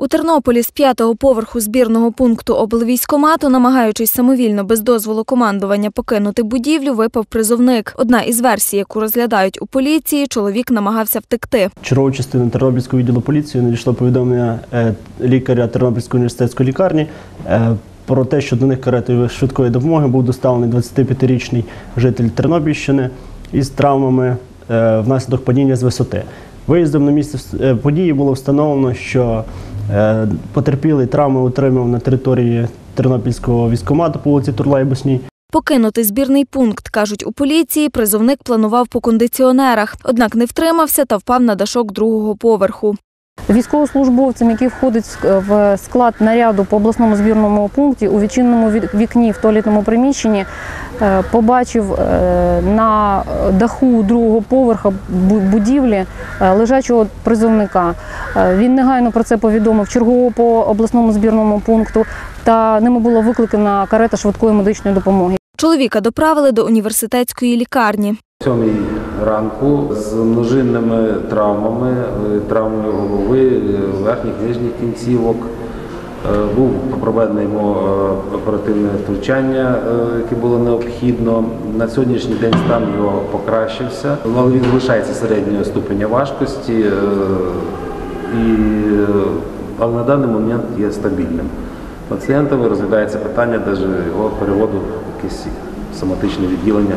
У Тернополі з п'ятого поверху збірного пункту облвійськомату, намагаючись самовільно без дозволу командування покинути будівлю, випав призовник. Одна із версій, яку розглядають у поліції, чоловік намагався втекти. чергову частину Тернопільського відділу поліції надійшло повідомлення е, лікаря Тернопільської університетської лікарні е, про те, що до них каретою швидкої допомоги був доставлений 25-річний житель Тернопільщини із травмами е, внаслідок падіння з висоти. Виїздом на місце події було встановлено, що потерпілий травми отримав на території Тернопільського військомату по вулиці Турлайбусній. Покинути збірний пункт, кажуть у поліції, призовник планував по кондиціонерах, однак не втримався та впав на дашок другого поверху. Військовослужбовцем, який входить в склад наряду по обласному збірному пункті, у відчиненому ві- вікні в туалетному приміщенні е, побачив е, на даху другого поверха будівлі е, лежачого призовника. Він негайно про це повідомив чергово по обласному збірному пункту, та ними була викликана карета швидкої медичної допомоги. Чоловіка доправили до університетської лікарні. Сьомій ранку з множинними травмами, е, травмою голови, е, верхніх нижніх кінцівок. Е, Був проведено оперативне втручання, яке було необхідно. На сьогоднішній день стан його покращився, але він залишається середнього ступеня важкості, і, але на даний момент є стабільним. Пацієнтові розглядається питання навіть його переводу в якесь соматичне відділення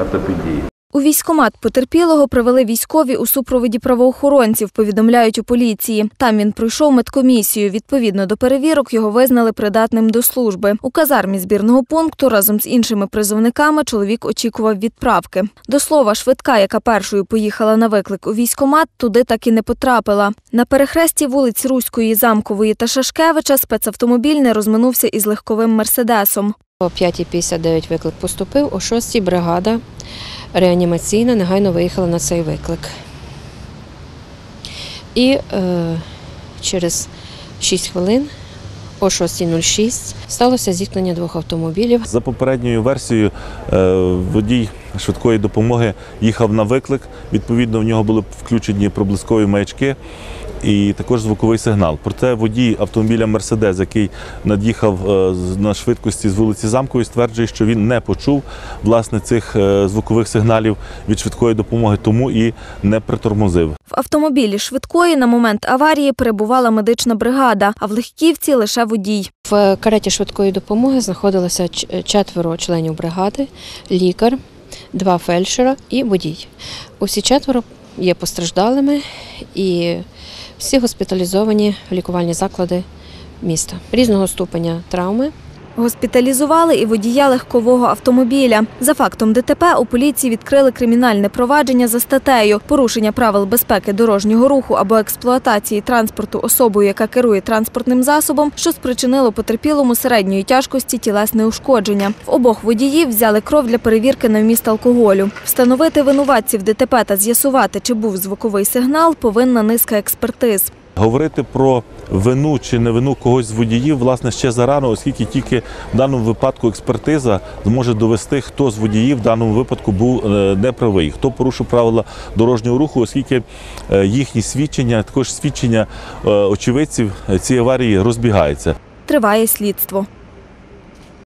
ортопедії. У військкомат потерпілого привели військові у супроводі правоохоронців, повідомляють у поліції. Там він пройшов медкомісію. Відповідно до перевірок його визнали придатним до служби. У казармі збірного пункту разом з іншими призовниками чоловік очікував відправки. До слова, швидка, яка першою поїхала на виклик у військкомат, туди так і не потрапила. На перехресті вулиць Руської, Замкової та Шашкевича спецавтомобіль не розминувся із легковим мерседесом. О 5.59 виклик поступив, о 6 бригада реанімаційна негайно виїхала на цей виклик. І е, через 6 хвилин о 6.06 сталося зіткнення двох автомобілів. За попередньою версією, е, водій швидкої допомоги їхав на виклик. Відповідно, в нього були включені проблискові маячки і також звуковий сигнал. Проте водій автомобіля Мерседес, який над'їхав е, на швидкості з вулиці Замкової, стверджує, що він не почув власне цих е, звукових сигналів від швидкої допомоги, тому і не притормозив. В автомобілі швидкої на момент аварії перебувала медична бригада, а в легківці лише водій. В кареті швидкої допомоги знаходилося четверо членів бригади, лікар, два фельдшера і водій. Усі четверо є постраждалими і всі госпіталізовані в лікувальні заклади міста різного ступеня травми. Госпіталізували і водія легкового автомобіля. За фактом ДТП у поліції відкрили кримінальне провадження за статтею порушення правил безпеки дорожнього руху або експлуатації транспорту особою, яка керує транспортним засобом, що спричинило потерпілому середньої тяжкості тілесне ушкодження. В обох водіїв взяли кров для перевірки на вміст алкоголю. Встановити винуватців ДТП та з'ясувати, чи був звуковий сигнал, повинна низка експертиз. Говорити про вину чи не вину когось з водіїв, власне, ще зарано, оскільки тільки в даному випадку експертиза зможе довести, хто з водіїв в даному випадку був е, неправий, хто порушив правила дорожнього руху, оскільки е, їхні свідчення, також свідчення е, очевидців цієї аварії розбігаються. Триває слідство.